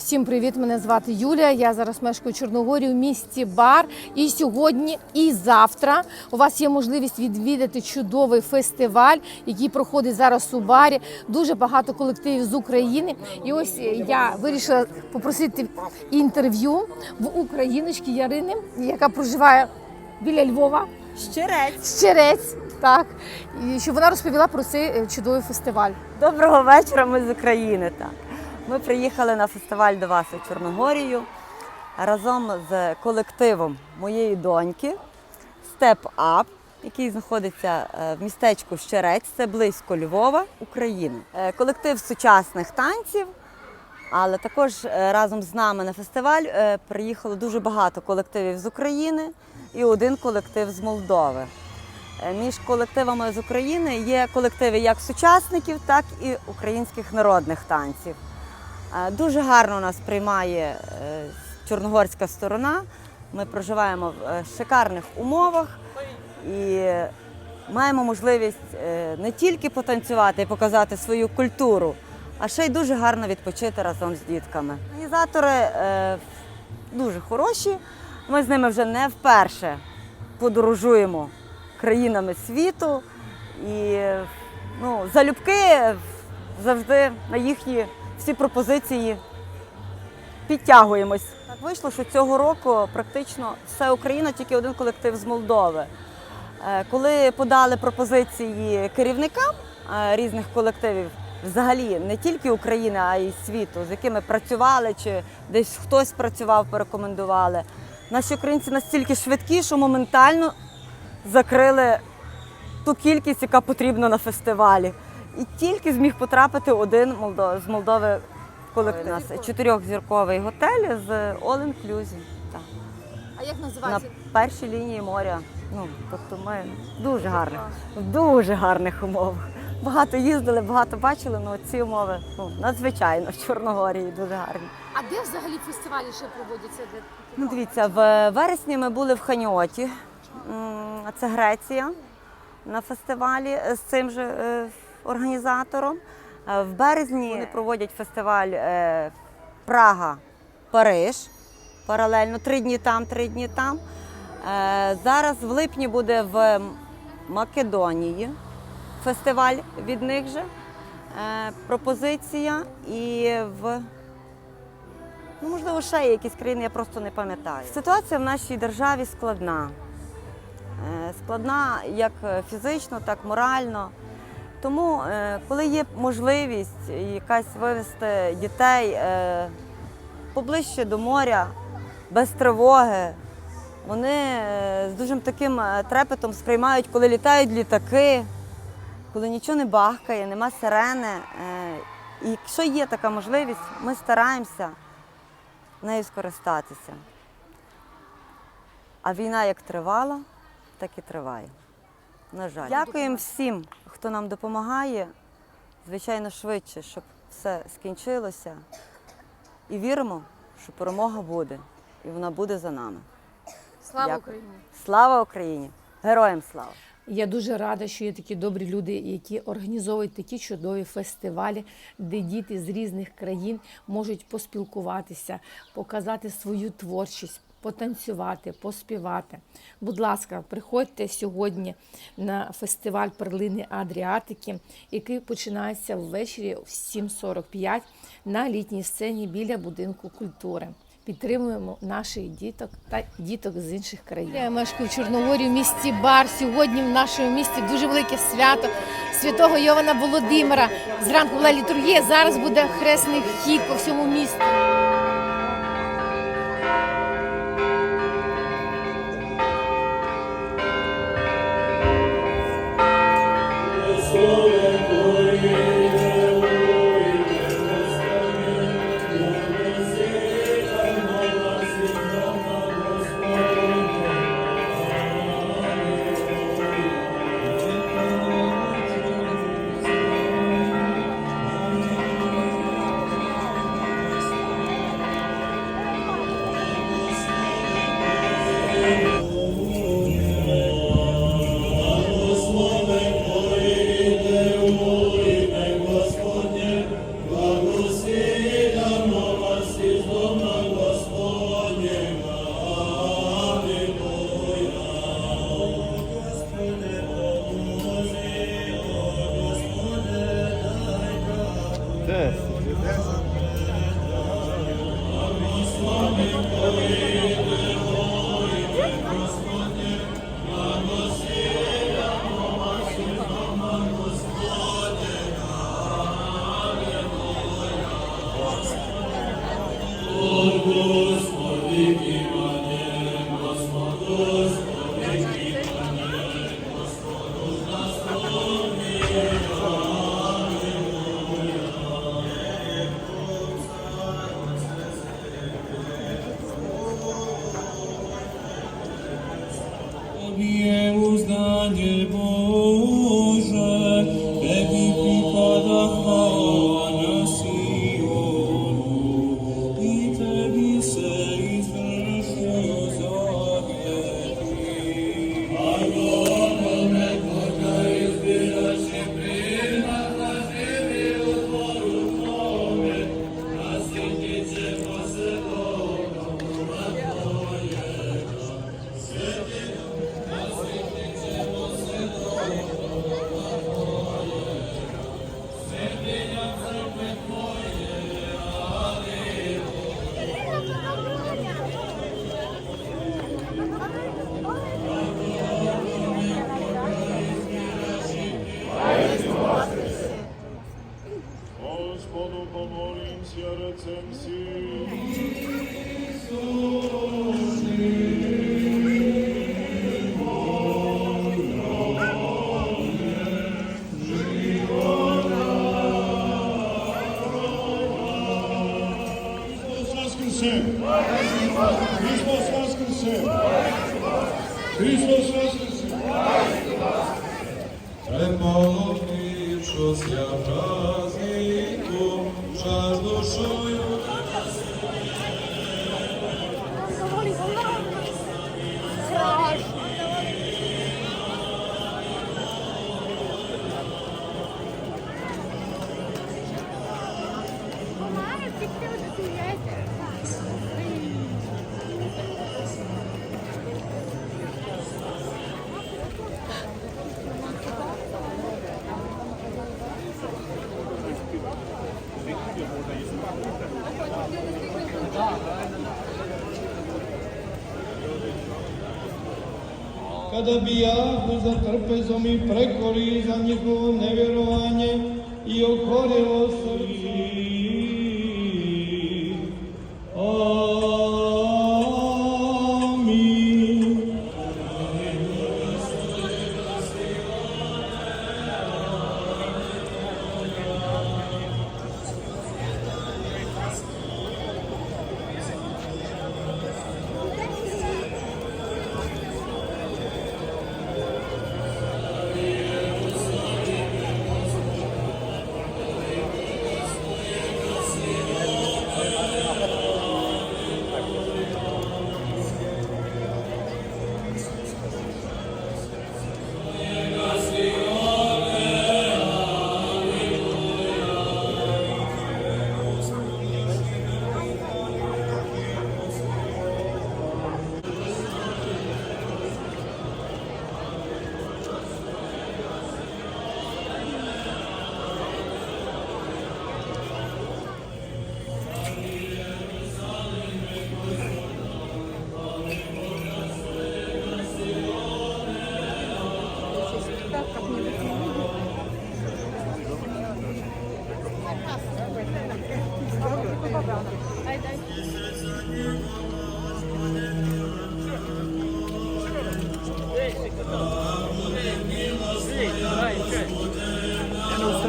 Всім привіт! Мене звати Юлія. Я зараз мешкаю у Чорногорі в місті Бар. І сьогодні, і завтра у вас є можливість відвідати чудовий фестиваль, який проходить зараз у барі. Дуже багато колективів з України. І ось я вирішила попросити інтерв'ю в україночки Ярини, яка проживає біля Львова. Щирець. Щерець, так і щоб вона розповіла про цей е, чудовий фестиваль. Доброго вечора. Ми з України. Так ми приїхали на фестиваль до вас у Чорногорію разом з колективом моєї доньки Step Up, який знаходиться е, в містечку Щерець, це близько Львова, України. Е, Колектив сучасних танців. Але також е, разом з нами на фестиваль приїхало дуже багато колективів з України і один колектив з Молдови. Між колективами з України є колективи як сучасників, так і українських народних танців. Е, Дуже гарно нас приймає е, чорногорська сторона. Ми проживаємо в е, шикарних умовах і маємо можливість не тільки потанцювати і показати свою культуру, а ще й дуже гарно відпочити разом з дітками. Організатори дуже хороші. Ми з ними вже не вперше подорожуємо країнами світу. І ну, залюбки завжди на їхні всі пропозиції підтягуємось. Так вийшло, що цього року практично все Україна, тільки один колектив з Молдови. Е, Коли подали пропозиції керівникам е, різних колективів, взагалі не тільки України, а й світу, з якими працювали, чи десь хтось працював, порекомендували. Наші українці настільки швидкі, що моментально закрили ту кількість, яка потрібна на фестивалі. І тільки зміг потрапити один з Молдови колектив. У нас чотирьохзірковий готель з All Inclusive. Так. А як називається? На першій лінії моря. Ну, тобто ми дуже гарних, в дуже гарних умовах. Багато їздили, багато бачили, але ці умови ну, надзвичайно в Чорногорії дуже гарні. А де взагалі фестивалі ще проводяться? Де Ну, дивіться, в вересні ми були в Ханіоті, це Греція, на фестивалі з цим же е, організатором. Е, В березні вони проводять фестиваль е, Прага, Париж. Паралельно три дні там, три дні там. Е, Зараз в липні буде в Македонії фестиваль від них же. Пропозиція і в Ну, можливо, ще є якісь країни, я просто не пам'ятаю. Ситуація в нашій державі складна. Складна як фізично, так і морально. Тому, е, коли є можливість якась вивезти дітей е, поближче до моря, без тривоги, вони е, з дуже таким трепетом сприймають, коли літають літаки, коли нічого не бахкає, нема сирени. І якщо є така можливість, ми стараємося нею скористатися. А війна як тривала, так і триває. На жаль. Дякуємо всім, хто нам допомагає, звичайно, швидше, щоб все скінчилося. І віримо, що перемога буде, і вона буде за нами. Слава Дякую. Україні! Слава Україні! Героям слава! Я дуже рада, що є такі добрі люди, які організовують такі чудові фестивалі, де діти з різних країн можуть поспілкуватися, показати свою творчість, потанцювати, поспівати. Будь ласка, приходьте сьогодні на фестиваль перлини Адріатики, який починається ввечері в 7.45 на літній сцені біля будинку культури. Підтримуємо наших діток та діток з інших країн. Я мешкаю в Чорногорі в місті Бар. Сьогодні в нашому місті дуже велике свято святого Йована Володимира. Зранку була літургія. Зараз буде хресний хід по всьому місту. Prepolovivšoся prazniku, žazdušuju kada bi jahu za trpezom i prekoli za njihovo nevjerovanje i okorilo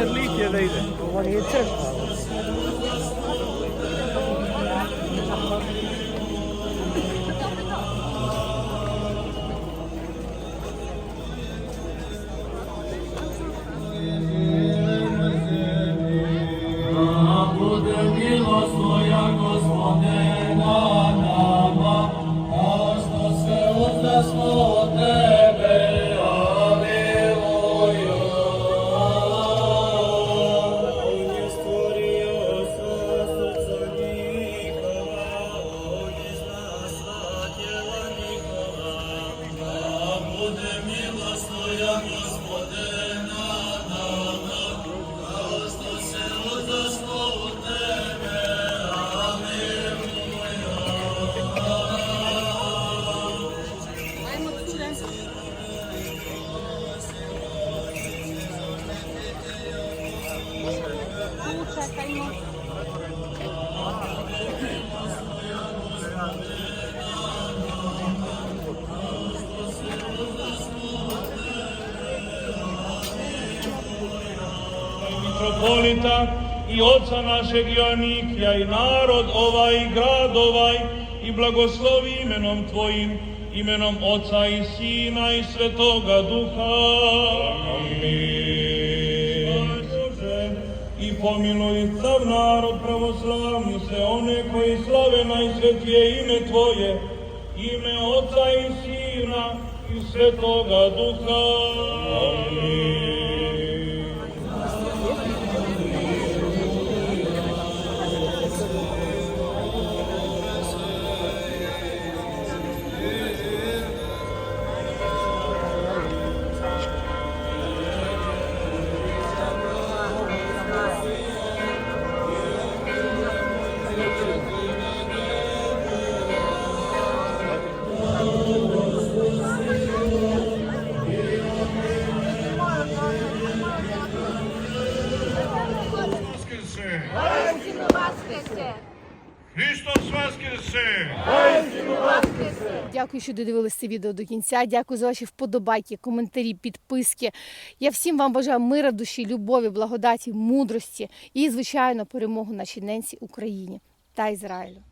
ಅದರಲ್ಲಿ ಇದೆ ಇದೆ mitapolita i oca našeg Joanikija i narod ovaj i grad ovaj i blagoslovi imenom Tvojim, imenom Oca i Sina i Svetoga Duha. Amin. Bože, i pomiluj sav narod pravoslavni, sve one koji slave najsvetije ime Tvoje, ime Oca i Sina i Svetoga Duha. Amin. Христос Воскресе! Дякую, що додивилися це відео до кінця. Дякую за ваші вподобайки, коментарі, підписки. Я всім вам бажаю мира душі, любові, благодаті, мудрості і, звичайно, перемогу нашій ненці Україні та Ізраїлю.